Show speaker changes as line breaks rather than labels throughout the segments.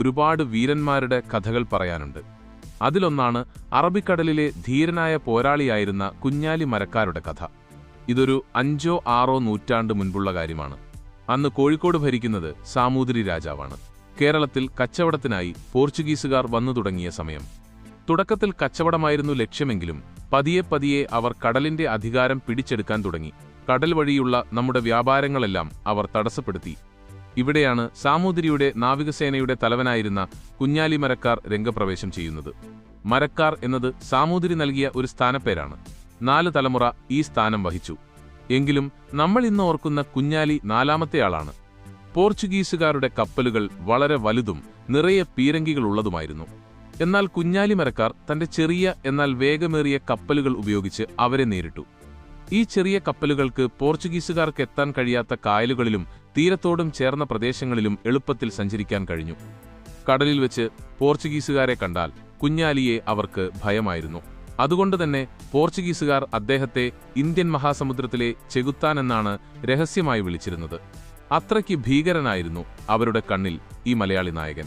ഒരുപാട് വീരന്മാരുടെ കഥകൾ പറയാനുണ്ട്. അതിലൊന്നാണ് അറബിക്കടലിലെ ധീരനായ പോരാളിയായിരുന്ന കുഞ്ഞാലി മരക്കാരുടെ കഥ. ഇതൊരു അഞ്ചോ ആറോ നൂറ്റാണ്ട് മുൻപുള്ള കാര്യമാണ്. അന്ന് കോഴിക്കോട് ഭരിക്കുന്നത് സാമൂതിരി രാജാവാണ്. കേരളത്തിൽ കച്ചവടത്തിനായി പോർച്ചുഗീസുകാർ വന്നു തുടങ്ങിയ സമയം. തുടക്കത്തിൽ കച്ചവടമായിരുന്നു ലക്ഷ്യമെങ്കിലും പതിയെ പതിയെ അവർ കടലിന്റെ അധികാരം പിടിച്ചെടുക്കാൻ തുടങ്ങി. കടൽ വഴിയുള്ള നമ്മുടെ വ്യാപാരങ്ങളെല്ലാം അവർ തടസ്സപ്പെടുത്തി. ഇവിടെയാണ് സാമൂതിരിയുടെ നാവികസേനയുടെ തലവനായിരുന്ന കുഞ്ഞാലി മരക്കാർ രംഗപ്രവേശം ചെയ്യുന്നത്. മരക്കാർ എന്നത് സാമൂതിരി നൽകിയ ഒരു സ്ഥാനപ്പേരാണ്. നാല് തലമുറ ഈ സ്ഥാനം വഹിച്ചു. എങ്കിലും നമ്മൾ ഇന്ന് ഓർക്കുന്ന കുഞ്ഞാലി നാലാമത്തെ ആളാണ്. പോർച്ചുഗീസുകാരുടെ കപ്പലുകൾ വളരെ വലുതും നിറയെ പീരങ്കികളുള്ളതുമായിരുന്നു. എന്നാൽ കുഞ്ഞാലി മരക്കാർ തന്റെ ചെറിയ എന്നാൽ വേഗമേറിയ കപ്പലുകൾ ഉപയോഗിച്ച് അവരെ നേരിട്ടു. ഈ ചെറിയ കപ്പലുകൾക്ക് പോർച്ചുഗീസുകാർക്ക് എത്താൻ കഴിയാത്ത കായലുകളിലും തീരത്തോടും ചേർന്ന പ്രദേശങ്ങളിലും എളുപ്പത്തിൽ സഞ്ചരിക്കാൻ കഴിഞ്ഞു. കടലിൽ വെച്ച് പോർച്ചുഗീസുകാരെ കണ്ടാൽ കുഞ്ഞാലിയെ അവർക്ക് ഭയമായിരുന്നു. അതുകൊണ്ടുതന്നെ പോർച്ചുഗീസുകാർ അദ്ദേഹത്തെ ഇന്ത്യൻ മഹാസമുദ്രത്തിലെ ചെകുത്താൻ എന്നാണ് രഹസ്യമായി വിളിച്ചിരുന്നത്. അത്രയ്ക്ക് ഭീകരനായിരുന്നു അവരുടെ കണ്ണിൽ ഈ മലയാളി നായകൻ.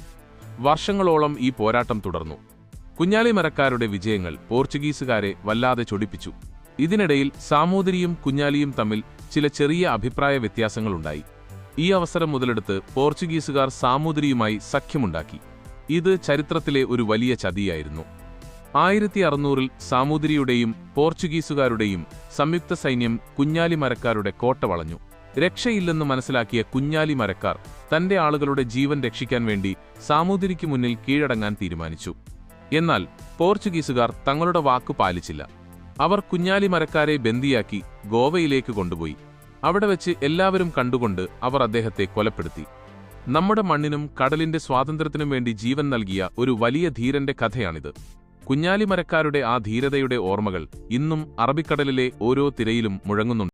വർഷങ്ങളോളം ഈ പോരാട്ടം തുടർന്നു. കുഞ്ഞാലി മരക്കാരുടെ വിജയങ്ങൾ പോർച്ചുഗീസുകാരെ വല്ലാതെ ചൊടിപ്പിച്ചു. ഇതിനിടയിൽ സാമൂതിരിയും കുഞ്ഞാലിയും തമ്മിൽ ചില ചെറിയ അഭിപ്രായ വ്യത്യാസങ്ങളുണ്ടായി. ഈ അവസരം മുതലെടുത്ത് പോർച്ചുഗീസുകാർ സാമൂതിരിയുമായി സഖ്യമുണ്ടാക്കി. ഇത് ചരിത്രത്തിലെ ഒരു വലിയ ചതിയായിരുന്നു. ആയിരത്തി അറുന്നൂറിൽ സാമൂതിരിയുടെയും പോർച്ചുഗീസുകാരുടെയും സംയുക്ത സൈന്യം കുഞ്ഞാലി മരക്കാരുടെ കോട്ട വളഞ്ഞു. രക്ഷയില്ലെന്ന് മനസ്സിലാക്കിയ കുഞ്ഞാലി മരക്കാർ തന്റെ ആളുകളുടെ ജീവൻ രക്ഷിക്കാൻ വേണ്ടി സാമൂതിരിക്ക് മുന്നിൽ കീഴടങ്ങാൻ തീരുമാനിച്ചു. എന്നാൽ പോർച്ചുഗീസുകാർ തങ്ങളുടെ വാക്കു പാലിച്ചില്ല. അവർ കുഞ്ഞാലി മരക്കാരെ ബന്ദിയാക്കി ഗോവയിലേക്ക് കൊണ്ടുപോയി. അവിടെ വെച്ച് എല്ലാവരും കണ്ടുകൊണ്ട് അവർ അദ്ദേഹത്തെ കൊലപ്പെടുത്തി. നമ്മുടെ മണ്ണിനും കടലിന്റെ സ്വാതന്ത്ര്യത്തിനും വേണ്ടി ജീവൻ നൽകിയ ഒരു വലിയ ധീരന്റെ കഥയാണിത്. കുഞ്ഞാലിമരക്കാരുടെ ആ ധീരതയുടെ ഓർമ്മകൾ ഇന്നും അറബിക്കടലിലെ ഓരോ തിരയിലും മുഴങ്ങുന്നുണ്ട്.